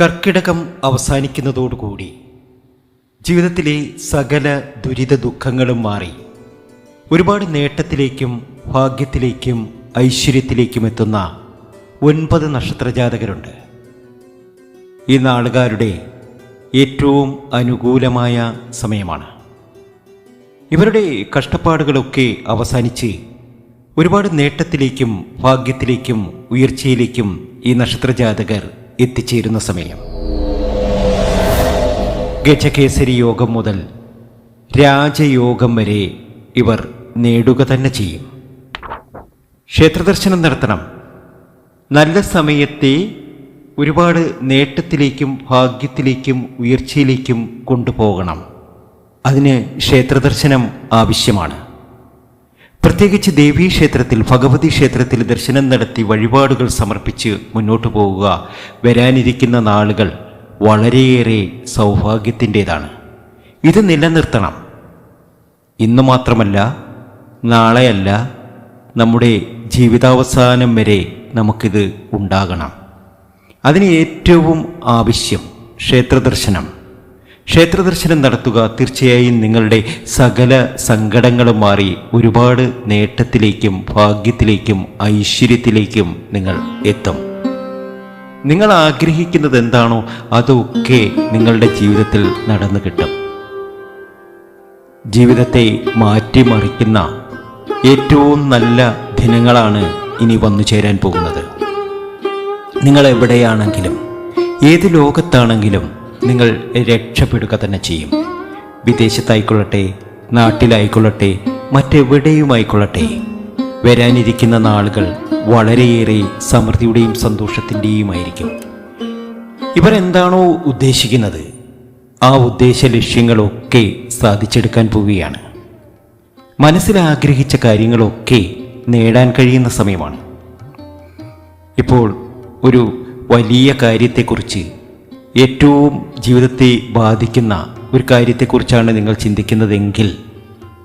കർക്കിടകം അവസാനിക്കുന്നതോടുകൂടി ജീവിതത്തിലെ സകല ദുരിത ദുഃഖങ്ങളും മാറി. ഒരുപാട് നേട്ടത്തിലേക്കും ഭാഗ്യത്തിലേക്കും ഐശ്വര്യത്തിലേക്കും എത്തുന്ന ഒൻപത് നക്ഷത്രജാതകരുണ്ട്. ഈ നാളുകാരുടെ ഏറ്റവും അനുകൂലമായ സമയമാണ്. ഇവരുടെ കഷ്ടപ്പാടുകളൊക്കെ അവസാനിച്ച് ഒരുപാട് നേട്ടത്തിലേക്കും ഭാഗ്യത്തിലേക്കും ഉയർച്ചയിലേക്കും ഈ നക്ഷത്രജാതകർ എത്തിച്ചേരുന്ന സമയം. ഗജകേസരി യോഗം മുതൽ രാജയോഗം വരെ ഇവർ നേടുക തന്നെ ചെയ്യും. ക്ഷേത്രദർശനം നടത്തണം. നല്ല സമയത്തെ ഒരുപാട് നേട്ടത്തിലേക്കും ഭാഗ്യത്തിലേക്കും ഉയർച്ചയിലേക്കും കൊണ്ടുപോകണം. അതിന് ക്ഷേത്രദർശനം ആവശ്യമാണ്. പ്രത്യേകിച്ച് ദേവീക്ഷേത്രത്തിൽ ഭഗവതി ക്ഷേത്രത്തിൽ ദർശനം നടത്തി വഴിപാടുകൾ സമർപ്പിച്ച് മുന്നോട്ടു പോവുക. വരാനിരിക്കുന്ന നാളുകൾ വളരെയേറെ സൗഭാഗ്യത്തിന്റെതാണ്. ഇത് നിലനിർത്തണം. ഇന്ന് മാത്രമല്ല നാളെയല്ല നമ്മുടെ ജീവിതാവസാനം വരെ നമുക്കിത് ഉണ്ടാകണം. അതിന് ഏറ്റവും ആവശ്യം ക്ഷേത്രദർശനം ക്ഷേത്രദർശനം നടത്തുക തീർച്ചയായും നിങ്ങളുടെ സകല സങ്കടങ്ങളും മാറി ഒരുപാട് നേട്ടത്തിലേക്കും ഭാഗ്യത്തിലേക്കും ഐശ്വര്യത്തിലേക്കും നിങ്ങൾ എത്തും. നിങ്ങൾ ആഗ്രഹിക്കുന്നത് എന്താണോ അതൊക്കെ നിങ്ങളുടെ ജീവിതത്തിൽ നടന്നു കിട്ടും. ജീവിതത്തെ മാറ്റിമറിക്കുന്ന ഏറ്റവും നല്ല ദിനങ്ങളാണ് ഇനി വന്നു ചേരാൻ പോകുന്നത്. നിങ്ങൾ എവിടെയാണെങ്കിലും ഏത് ലോകത്താണെങ്കിലും നിങ്ങൾ രക്ഷപ്പെടുക തന്നെ ചെയ്യും. വിദേശത്തായിക്കൊള്ളട്ടെ നാട്ടിലായിക്കൊള്ളട്ടെ മറ്റെവിടെയുമായിക്കൊള്ളട്ടെ. വരാനിരിക്കുന്ന നാളുകൾ വളരെയേറെ സമൃദ്ധിയുടെയും സന്തോഷത്തിന്റെയുമായിരിക്കും. ഇവർ എന്താണോ ഉദ്ദേശിക്കുന്നത്? ആ ഉദ്ദേശ ലക്ഷ്യങ്ങളൊക്കെ സാധിച്ചെടുക്കാൻ പോവുകയാണ്. മനസ്സിൽ ആഗ്രഹിച്ച കാര്യങ്ങളൊക്കെ നേടാൻ കഴിയുന്ന സമയമാണ്. ഇപ്പോൾ ഒരു വലിയ കാര്യത്തെക്കുറിച്ച് ഏറ്റവും ജീവിതത്തെ ബാധിക്കുന്ന ഒരു കാര്യത്തെക്കുറിച്ചാണ് നിങ്ങൾ ചിന്തിക്കുന്നതെങ്കിൽ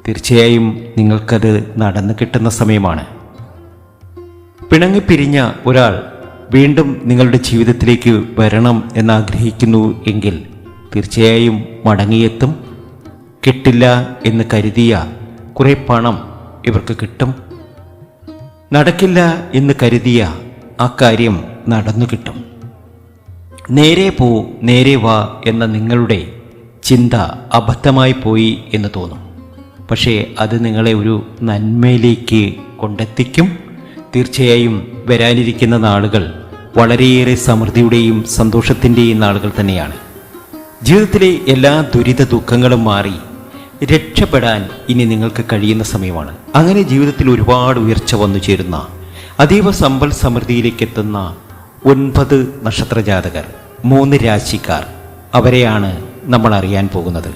തീർച്ചയായും നിങ്ങൾക്കത് നടന്നു കിട്ടുന്ന സമയമാണ്. പിണങ്ങിപ്പിരിഞ്ഞ ഒരാൾ വീണ്ടും നിങ്ങളുടെ ജീവിതത്തിലേക്ക് വരണം എന്നാഗ്രഹിക്കുന്നു എങ്കിൽ തീർച്ചയായും മടങ്ങിയെത്തും. കിട്ടില്ല എന്ന് കരുതിയ കുറേ പണം ഇവർക്ക് കിട്ടും. നടക്കില്ല എന്ന് കരുതിയ ആ കാര്യം നടന്നു കിട്ടും. നേരെ പോ നേരെ വാ എന്ന നിങ്ങളുടെ ചിന്ത അബദ്ധമായി പോയി എന്ന് തോന്നും. പക്ഷേ അത് നിങ്ങളെ ഒരു നന്മയിലേക്ക് കൊണ്ടെത്തിക്കും. തീർച്ചയായും വരാനിരിക്കുന്ന നാളുകൾ വളരെയേറെ സമൃദ്ധിയുടെയും സന്തോഷത്തിന്റെയും നാളുകൾ തന്നെയാണ്. ജീവിതത്തിലെ എല്ലാ ദുരിത ദുഃഖങ്ങളും മാറി രക്ഷപ്പെടാൻ ഇനി നിങ്ങൾക്ക് കഴിയുന്ന സമയമാണ്. അങ്ങനെ ജീവിതത്തിൽ ഒരുപാട് ഉയർച്ച വന്നു ചേരുന്ന അതീവ സമ്പൽ സമൃദ്ധിയിലേക്ക് എത്തുന്ന ഒൻപത് നക്ഷത്രജാതകർ മൂന്ന് രാശിക്കാർ. അവരെയാണ് നമ്മൾ അറിയാൻ പോകുന്നത്.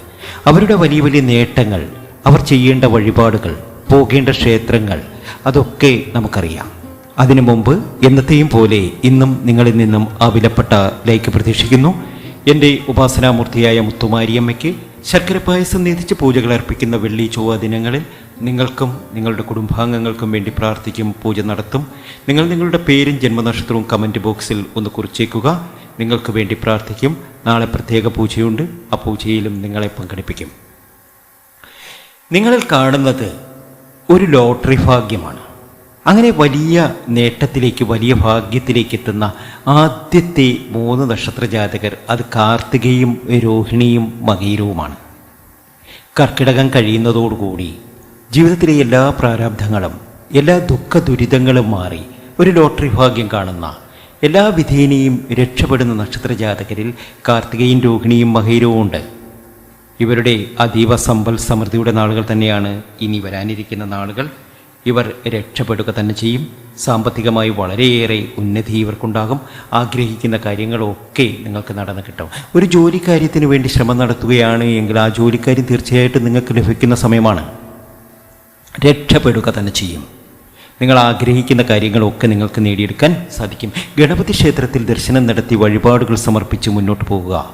അവരുടെ വലിയ വലിയ നേട്ടങ്ങൾ അവർ ചെയ്യേണ്ട വഴിപാടുകൾ പോകേണ്ട ക്ഷേത്രങ്ങൾ അതൊക്കെ നമുക്കറിയാം. അതിനു മുമ്പ് എന്നത്തെയും പോലെ ഇന്നും നിങ്ങളിൽ നിന്നും ആ വിലപ്പെട്ട ലൈക്ക് പ്രതീക്ഷിക്കുന്നു. എന്റെ ഉപാസനാമൂർത്തിയായ മുത്തുമാരിയമ്മയ്ക്ക് ശർക്കര പായസം നീതിച്ച് പൂജകൾ അർപ്പിക്കുന്ന വെള്ളി ചൊവ്വ ദിനങ്ങളിൽ നിങ്ങൾക്കും നിങ്ങളുടെ കുടുംബാംഗങ്ങൾക്കും വേണ്ടി പ്രാർത്ഥിക്കും പൂജ നടത്തും. നിങ്ങൾ നിങ്ങളുടെ പേരും ജന്മനക്ഷത്രവും കമന്റ് ബോക്സിൽ ഒന്ന് കുറിച്ചേക്കുക. നിങ്ങൾക്ക് വേണ്ടി പ്രാർത്ഥിക്കും. നാളെ പ്രത്യേക പൂജയുണ്ട്. ആ പൂജയിലും നിങ്ങളെ പങ്കെടുപ്പിക്കും. നിങ്ങളിൽ കാണുന്നത് ഒരു ലോട്ടറി ഭാഗ്യമാണ്. അങ്ങനെ വലിയ നേട്ടത്തിലേക്ക് വലിയ ഭാഗ്യത്തിലേക്ക് എത്തുന്ന ആദ്യത്തെ മൂന്ന് നക്ഷത്ര ജാതകർ അത് കാർത്തികയും രോഹിണിയും മകീരവുമാണ്. കർക്കിടകം കഴിയുന്നതോടുകൂടി ജീവിതത്തിലെ എല്ലാ പ്രാരാബ്ധങ്ങളും എല്ലാ ദുഃഖ ദുരിതങ്ങളും മാറി ഒരു ലോട്ടറി ഭാഗ്യം കാണുന്ന എല്ലാ വിധേനയും രക്ഷപ്പെടുന്ന നക്ഷത്ര ജാതകരിൽ കാർത്തികയും രോഹിണിയും മഹീരവും ഉണ്ട്. ഇവരുടെ അതീവ സമ്പൽ സമൃദ്ധിയുടെ നാളുകൾ തന്നെയാണ് ഇനി വരാനിരിക്കുന്ന നാളുകൾ. ഇവർ രക്ഷപ്പെടുക തന്നെ ചെയ്യും. സാമ്പത്തികമായി വളരെയേറെ ഉന്നതി ഇവർക്കുണ്ടാകും. ആഗ്രഹിക്കുന്ന കാര്യങ്ങളൊക്കെ നിങ്ങൾക്ക് നടന്നു കിട്ടും. ഒരു ജോലിക്കാര്യത്തിന് വേണ്ടി ശ്രമം നടത്തുകയാണ് എങ്കിൽ ആ ജോലിക്കാര്യം തീർച്ചയായിട്ടും നിങ്ങൾക്ക് ലഭിക്കുന്ന സമയമാണ്. രക്ഷപ്പെടുക തന്നെ ചെയ്യും. നിങ്ങൾ ആഗ്രഹിക്കുന്ന കാര്യങ്ങളൊക്കെ നിങ്ങൾക്ക് നേടിയെടുക്കാൻ സാധിക്കും. ഗണപതി ക്ഷേത്രത്തിൽ ദർശനം നടത്തി വഴിപാടുകൾ സമർപ്പിച്ച് മുന്നോട്ട് പോകുക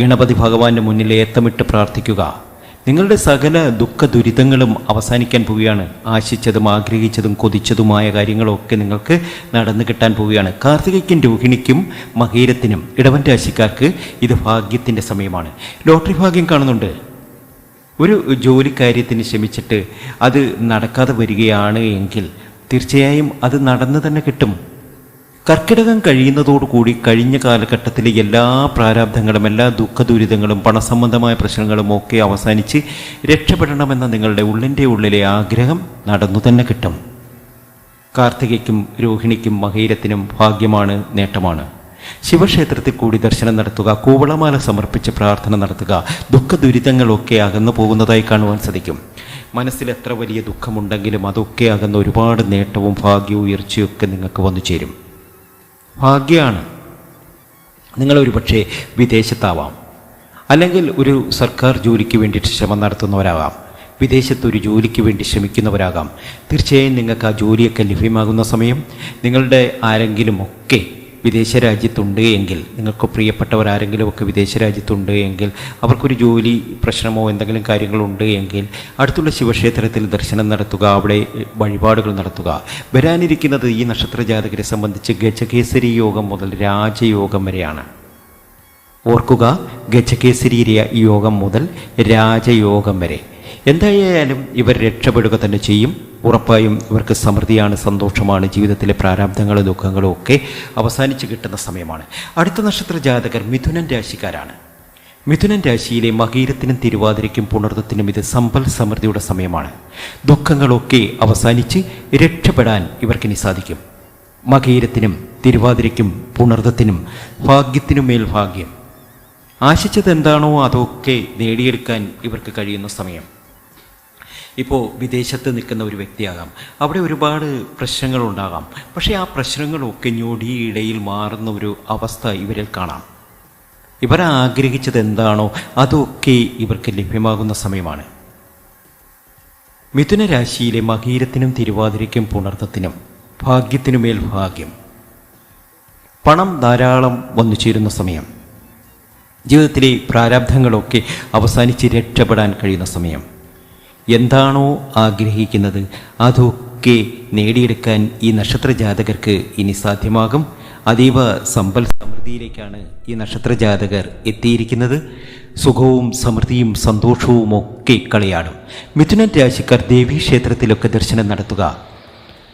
ഗണപതി ഭഗവാന്റെ മുന്നിൽ ഏത്തമിട്ട് പ്രാർത്ഥിക്കുക. നിങ്ങളുടെ സകല ദുഃഖ ദുരിതങ്ങളും അവസാനിക്കാൻ പോവുകയാണ്. ആശിച്ചതും ആഗ്രഹിച്ചതും കൊതിച്ചതുമായ കാര്യങ്ങളൊക്കെ നിങ്ങൾക്ക് നടന്നു കിട്ടാൻ പോവുകയാണ്. കാർത്തികയ്ക്കും രോഹിണിക്കും മഹീരത്തിനും ഇടവൻ രാശിക്കാർക്ക് ഇത് ഭാഗ്യത്തിന്റെ സമയമാണ്. ലോട്ടറി ഭാഗ്യം കാണുന്നുണ്ട്. ഒരു ജോലി കാര്യത്തിന് ശ്രമിച്ചിട്ട് അത് നടക്കാതെ വരികയാണ് എങ്കിൽ തീർച്ചയായും അത് നടന്നു തന്നെ കിട്ടും. കർക്കിടകം കഴിയുന്നതോടുകൂടി കഴിഞ്ഞ കാലഘട്ടത്തിലെ എല്ലാ പ്രാരാബ്ധങ്ങളും എല്ലാ ദുഃഖ ദുരിതങ്ങളും പണസംബന്ധമായ പ്രശ്നങ്ങളും ഒക്കെ അവസാനിച്ച് രക്ഷപ്പെടണമെന്ന നിങ്ങളുടെ ഉള്ളിന്റെ ഉള്ളിലെ ആഗ്രഹം നടന്നു തന്നെ കിട്ടും. കാർത്തികയ്ക്കും രോഹിണിക്കും മഹീരത്തിനും ഭാഗ്യമാണ് നേട്ടമാണ്. ശിവക്ഷേത്രത്തിൽ കൂടി ദർശനം നടത്തുക കൂവളമാല സമർപ്പിച്ച് പ്രാർത്ഥന നടത്തുക ദുഃഖ ദുരിതങ്ങളൊക്കെ അകന്നു പോകുന്നതായി കാണുവാൻ സാധിക്കും. മനസ്സിൽ എത്ര വലിയ ദുഃഖമുണ്ടെങ്കിലും അതൊക്കെ അകന്ന് ഒരുപാട് നേട്ടവും ഭാഗ്യവും ഉയർച്ചയൊക്കെ നിങ്ങൾക്ക് വന്നു ചേരും. ഭാഗ്യമാണ് നിങ്ങളൊരു പക്ഷേ വിദേശത്താവാം. അല്ലെങ്കിൽ ഒരു സർക്കാർ ജോലിക്ക് വേണ്ടിയിട്ട് ശ്രമം നടത്തുന്നവരാകാം വിദേശത്ത് ഒരു ജോലിക്ക് വേണ്ടി ശ്രമിക്കുന്നവരാകാം. തീർച്ചയായും നിങ്ങൾക്ക് ആ ജോലിയൊക്കെ ലഭ്യമാകുന്ന സമയം നിങ്ങളുടെ ആരെങ്കിലും ഒക്കെ വിദേശ രാജ്യത്തുണ്ട് എങ്കിൽ നിങ്ങൾക്ക് പ്രിയപ്പെട്ടവർ ആരെങ്കിലും ഒക്കെ വിദേശ രാജ്യത്തുണ്ട് എങ്കിൽ അവർക്കൊരു ജോലി പ്രശ്നമോ എന്തെങ്കിലും കാര്യങ്ങളുണ്ട് എങ്കിൽ അടുത്തുള്ള ശിവക്ഷേത്രത്തിൽ ദർശനം നടത്തുക അവിടെ വഴിപാടുകൾ നടത്തുക. വരാനിരിക്കുന്നത് ഈ നക്ഷത്ര ജാതകരെ സംബന്ധിച്ച് ഗജകേസരി യോഗം മുതൽ രാജയോഗം വരെയാണ്. ഓർക്കുക ഗജകേസരി യോഗം മുതൽ രാജയോഗം വരെ. എന്തായാലും ഇവർ രക്ഷപ്പെടുക തന്നെ ചെയ്യും. ഉറപ്പായും ഇവർക്ക് സമൃദ്ധിയാണ് സന്തോഷമാണ് ജീവിതത്തിലെ പ്രാരാബ്ധങ്ങളും ദുഃഖങ്ങളും ഒക്കെ അവസാനിച്ച് കിട്ടുന്ന സമയമാണ്. അടുത്ത നക്ഷത്ര ജാതകർ മിഥുനൻ രാശിക്കാരാണ്. മിഥുനൻ രാശിയിലെ മകീരത്തിനും തിരുവാതിരയ്ക്കും പുണർത്തത്തിനും ഇത് സമ്പൽ സമൃദ്ധിയുടെ സമയമാണ്. ദുഃഖങ്ങളൊക്കെ അവസാനിച്ച് രക്ഷപ്പെടാൻ ഇവർക്കിനി സാധിക്കും. മകീരത്തിനും തിരുവാതിരയ്ക്കും പുണർത്തത്തിനും ഭാഗ്യത്തിനും മേൽ ഭാഗ്യം. ആശിച്ചത് എന്താണോ അതൊക്കെ നേടിയെടുക്കാൻ ഇവർക്ക് കഴിയുന്ന സമയം. ഇപ്പോൾ വിദേശത്ത് നിൽക്കുന്ന ഒരു വ്യക്തിയാകാം. അവിടെ ഒരുപാട് പ്രശ്നങ്ങളുണ്ടാകാം. പക്ഷേ ആ പ്രശ്നങ്ങളൊക്കെ ഞൊടിയിടയിൽ മാറുന്ന ഒരു അവസ്ഥ ഇവരിൽ കാണാം. ഇവർ ആഗ്രഹിച്ചത് എന്താണോ അതൊക്കെ ഇവർക്ക് ലഭ്യമാകുന്ന സമയമാണ്. മിഥുന രാശിയിലെ മകീരത്തിനും തിരുവാതിരയ്ക്കും പുണർത്തത്തിനും ഭാഗ്യത്തിനുമേൽ ഭാഗ്യം. പണം ധാരാളം വന്നു ചേരുന്ന സമയം. ജീവിതത്തിലെ പ്രാരാബ്ധങ്ങളൊക്കെ അവസാനിച്ച് രക്ഷപ്പെടാൻ കഴിയുന്ന സമയം. എന്താണോ ആഗ്രഹിക്കുന്നത് അതൊക്കെ നേടിയെടുക്കാൻ ഈ നക്ഷത്ര ജാതകർക്ക് ഇനി സാധ്യമാകും. അതീവ സമ്പൽ സമൃദ്ധിയിലേക്കാണ് ഈ നക്ഷത്ര ജാതകർ എത്തിയിരിക്കുന്നത്. സുഖവും സമൃദ്ധിയും സന്തോഷവും ഒക്കെ കളിയാടും. മിഥുനൻ രാശിക്കാർ ദേവീക്ഷേത്രത്തിലൊക്കെ ദർശനം നടത്തുക.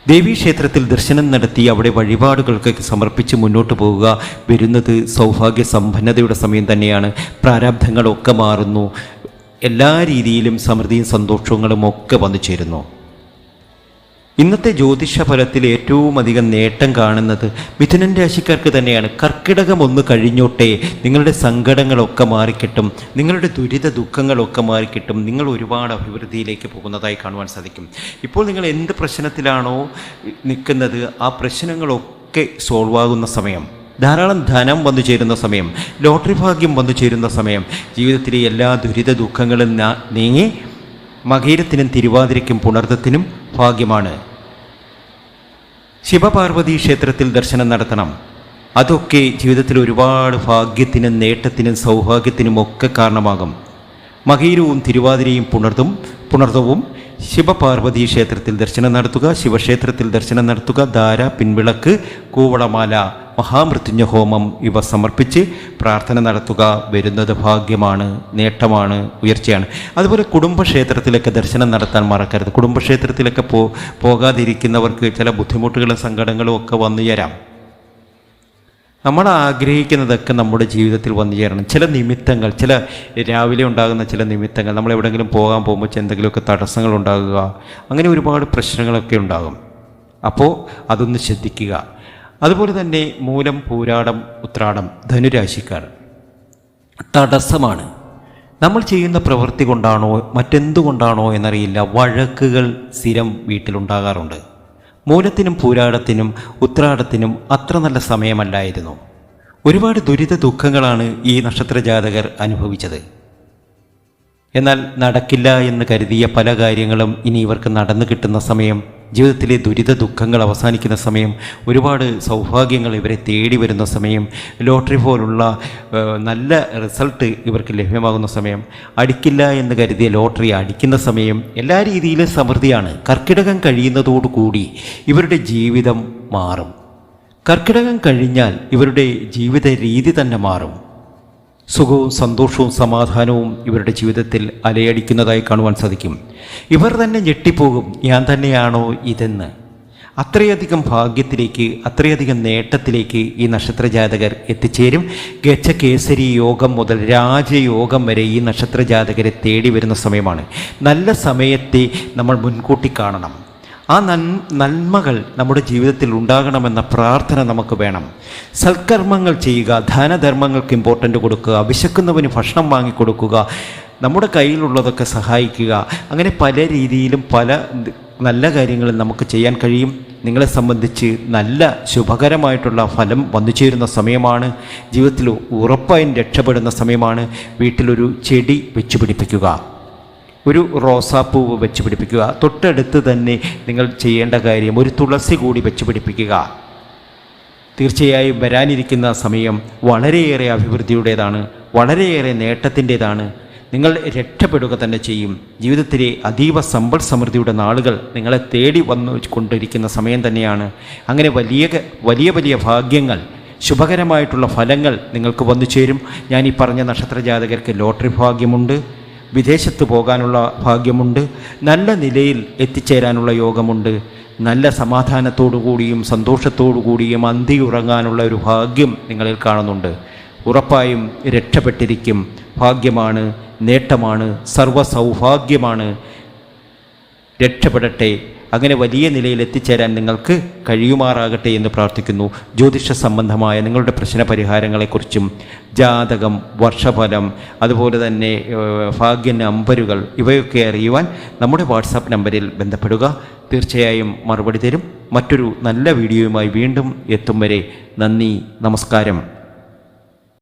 ദേവീക്ഷേത്രത്തിൽ ദർശനം നടത്തി അവിടെ വഴിപാടുകൾക്ക് സമർപ്പിച്ച് മുന്നോട്ട് പോവുക വരുന്നത് സൗഭാഗ്യ സമ്പന്നതയുടെ സമയം തന്നെയാണ്. പ്രാരാബ്ധങ്ങളൊക്കെ മാറുന്നു. എല്ലാ രീതിയിലും സമൃദ്ധിയും സന്തോഷങ്ങളും ഒക്കെ വന്നു ചേരുന്നു. ഇന്നത്തെ ജ്യോതിഷ ഫലത്തിൽ ഏറ്റവും അധികം നേട്ടം കാണുന്നത് മിഥുനൻ രാശിക്കാർക്ക് തന്നെയാണ്. കർക്കിടകം ഒന്ന് കഴിഞ്ഞോട്ടെ നിങ്ങളുടെ സങ്കടങ്ങളൊക്കെ മാറിക്കിട്ടും നിങ്ങളുടെ ദുരിത ദുഃഖങ്ങളൊക്കെ മാറിക്കിട്ടും നിങ്ങൾ ഒരുപാട് അഭിവൃദ്ധിയിലേക്ക് പോകുന്നതായി കാണുവാൻ സാധിക്കും. ഇപ്പോൾ നിങ്ങൾ എന്ത് പ്രശ്നത്തിലാണോ നിൽക്കുന്നത് ആ പ്രശ്നങ്ങളൊക്കെ സോൾവ് ആകുന്ന സമയം. ധാരാളം ധനം വന്നു ചേരുന്ന സമയം ലോട്ടറി ഭാഗ്യം വന്നു ചേരുന്ന സമയം ജീവിതത്തിലെ എല്ലാ ദുരിത ദുഃഖങ്ങളും നീങ്ങി മകീരത്തിനും തിരുവാതിരയ്ക്കും പുണർത്തത്തിനും ഭാഗ്യമാണ്. ശിവപാർവതി ക്ഷേത്രത്തിൽ ദർശനം നടത്തണം. അതൊക്കെ ജീവിതത്തിൽ ഒരുപാട് ഭാഗ്യത്തിനും നേട്ടത്തിനും സൗഭാഗ്യത്തിനും ഒക്കെ കാരണമാകും. മകീരവും തിരുവാതിരയും പുണർത്തും പുണർത്തവും ശിവപാർവതി ക്ഷേത്രത്തിൽ ദർശനം നടത്തുക ശിവക്ഷേത്രത്തിൽ ദർശനം നടത്തുക ധാര പിൻവിളക്ക് കൂവളമാല മഹാമൃത്യുഞ്ജ ഹോമം ഇവ സമർപ്പിച്ച് പ്രാർത്ഥന നടത്തുക വരുന്നത് ഭാഗ്യമാണ് നേട്ടമാണ് ഉയർച്ചയാണ്. അതുപോലെ കുടുംബക്ഷേത്രത്തിലൊക്കെ ദർശനം നടത്താൻ മറക്കരുത്. കുടുംബക്ഷേത്രത്തിലൊക്കെ പോ പോകാതിരിക്കുന്നവർക്ക് ചില ബുദ്ധിമുട്ടുകളും സങ്കടങ്ങളും ഒക്കെ വന്നു ചേരാം. നമ്മൾ ആഗ്രഹിക്കുന്നതൊക്കെ നമ്മുടെ ജീവിതത്തിൽ വന്നു ചേരണം. ചില നിമിത്തങ്ങൾ ചില രാവിലെ ഉണ്ടാകുന്ന ചില നിമിത്തങ്ങൾ നമ്മൾ എവിടെയെങ്കിലും പോകാൻ പോകുമ്പോൾ എന്തെങ്കിലുമൊക്കെ തടസ്സങ്ങൾ ഉണ്ടാകുക അങ്ങനെ ഒരുപാട് പ്രശ്നങ്ങളൊക്കെ ഉണ്ടാകും. അപ്പോൾ അതൊന്ന് ശ്രദ്ധിക്കുക. അതുപോലെ തന്നെ മൂലം പൂരാടം ഉത്രാടം ധനുരാശിക്കാർ. തടസ്സമാണ്. നമ്മൾ ചെയ്യുന്ന പ്രവൃത്തി കൊണ്ടാണോ മറ്റെന്തുകൊണ്ടാണോ എന്നറിയില്ല. വഴക്കുകൾ സ്ഥിരം വീട്ടിലുണ്ടാകാറുണ്ട്. മൂലത്തിനും പൂരാടത്തിനും ഉത്രാടത്തിനും അത്ര നല്ല സമയമല്ലായിരുന്നു. ഒരുപാട് ദുരിത ദുഃഖങ്ങളാണ് ഈ നക്ഷത്ര ജാതകർ അനുഭവിച്ചത്. എന്നാൽ നടക്കില്ല എന്ന് കരുതിയ പല കാര്യങ്ങളും ഇനി ഇവർക്ക് നടന്നു കിട്ടുന്ന സമയം ജീവിതത്തിലെ ദുരിത ദുഃഖങ്ങൾ അവസാനിക്കുന്ന സമയം ഒരുപാട് സൗഭാഗ്യങ്ങൾ ഇവരെ തേടി വരുന്ന സമയം ലോട്ടറി പോലുള്ള നല്ല റിസൾട്ട് ഇവർക്ക് ലഭ്യമാകുന്ന സമയം അടിക്കില്ല എന്ന് കരുതിയ ലോട്ടറി അടിക്കുന്ന സമയം എല്ലാ രീതിയിലും സമൃദ്ധിയാണ്. കർക്കിടകം കഴിയുന്നതോടുകൂടി ഇവരുടെ ജീവിതം മാറും. കർക്കിടകം കഴിഞ്ഞാൽ ഇവരുടെ ജീവിത രീതി തന്നെ മാറും. സുഖവും സന്തോഷവും സമാധാനവും ഇവരുടെ ജീവിതത്തിൽ അലയടിക്കുന്നതായി കാണുവാൻ സാധിക്കും. ഇവർ തന്നെ ഞെട്ടിപ്പോകും ഞാൻ തന്നെയാണോ ഇതെന്ന്? അത്രയധികം ഭാഗ്യത്തിലേക്ക് അത്രയധികം നേട്ടത്തിലേക്ക് ഈ നക്ഷത്രജാതകർ എത്തിച്ചേരും. ഗച്ഛകേസരി യോഗം മുതൽ രാജയോഗം വരെ ഈ നക്ഷത്രജാതകരെ തേടി വരുന്ന സമയമാണ്. നല്ല സമയത്തെ നമ്മൾ മുൻകൂട്ടി കാണണം. ആ നൻ നന്മകൾ നമ്മുടെ ജീവിതത്തിൽ ഉണ്ടാകണമെന്ന പ്രാർത്ഥന നമുക്ക് വേണം. സൽക്കർമ്മങ്ങൾ ചെയ്യുക ദാനധർമ്മങ്ങൾക്ക് ഇമ്പോർട്ടന്റ് കൊടുക്കുക വിശക്കുന്നവന് ഭക്ഷണം വാങ്ങിക്കൊടുക്കുക നമ്മുടെ കയ്യിലുള്ളതൊക്കെ സഹായിക്കുക അങ്ങനെ പല രീതിയിലും പല നല്ല കാര്യങ്ങളും നമുക്ക് ചെയ്യാൻ കഴിയും. നിങ്ങളെ സംബന്ധിച്ച് നല്ല ശുഭകരമായിട്ടുള്ള ഫലം വന്നു ചേരുന്ന സമയമാണ്. ജീവിതത്തിൽ ഉറപ്പായും രക്ഷപ്പെടുന്ന സമയമാണ്. വീട്ടിലൊരു ചെടി വെച്ച് പിടിപ്പിക്കുക ഒരു റോസാപ്പൂവ് വെച്ച് പിടിപ്പിക്കുക. തൊട്ടടുത്ത് തന്നെ നിങ്ങൾ ചെയ്യേണ്ട കാര്യം ഒരു തുളസി കൂടി വെച്ച് പിടിപ്പിക്കുക. തീർച്ചയായും വരാനിരിക്കുന്ന സമയം വളരെയേറെ അഭിവൃദ്ധിയുടേതാണ് വളരെയേറെ നേട്ടത്തിന്റെതാണ്. നിങ്ങൾ രക്ഷപ്പെടുക തന്നെ ചെയ്യും. ജീവിതത്തിലെ അതീവ സമ്പൽ സമൃദ്ധിയുടെ നാളുകൾ നിങ്ങളെ തേടി വന്നു കൊണ്ടിരിക്കുന്ന സമയം തന്നെയാണ്. അങ്ങനെ വലിയ വലിയ വലിയ ഭാഗ്യങ്ങൾ ശുഭകരമായിട്ടുള്ള ഫലങ്ങൾ നിങ്ങൾക്ക് വന്നു ചേരും. ഞാൻ ഈ പറഞ്ഞ നക്ഷത്ര ജാതകർക്ക് ലോട്ടറി ഭാഗ്യമുണ്ട്. വിദേശത്ത് പോകാനുള്ള ഭാഗ്യമുണ്ട്. നല്ല നിലയിൽ എത്തിച്ചേരാനുള്ള യോഗമുണ്ട്. നല്ല സമാധാനത്തോടു കൂടിയും അന്തി ഉറങ്ങാനുള്ള ഒരു ഭാഗ്യം നിങ്ങളിൽ കാണുന്നുണ്ട്. ഉറപ്പായും രക്ഷപ്പെട്ടിരിക്കും. ഭാഗ്യമാണ് നേട്ടമാണ് സർവ സൗഭാഗ്യമാണ് രക്ഷപ്പെടട്ടെ. അങ്ങനെ വലിയ നിലയിൽ എത്തിച്ചേരാൻ നിങ്ങൾക്ക് കഴിയുമാറാകട്ടെ എന്ന് പ്രാർത്ഥിക്കുന്നു. ജ്യോതിഷ സംബന്ധമായ നിങ്ങളുടെ പ്രശ്ന പരിഹാരങ്ങളെക്കുറിച്ചും ജാതകം വർഷഫലം അതുപോലെ തന്നെ ഭാഗ്യ നമ്പരുകൾ ഇവയൊക്കെ അറിയുവാൻ നമ്മുടെ വാട്സാപ്പ് നമ്പറിൽ ബന്ധപ്പെടുക. തീർച്ചയായും മറുപടി തരും. മറ്റൊരു നല്ല വീഡിയോയുമായി വീണ്ടും എത്തും വരെ നന്ദി നമസ്കാരം.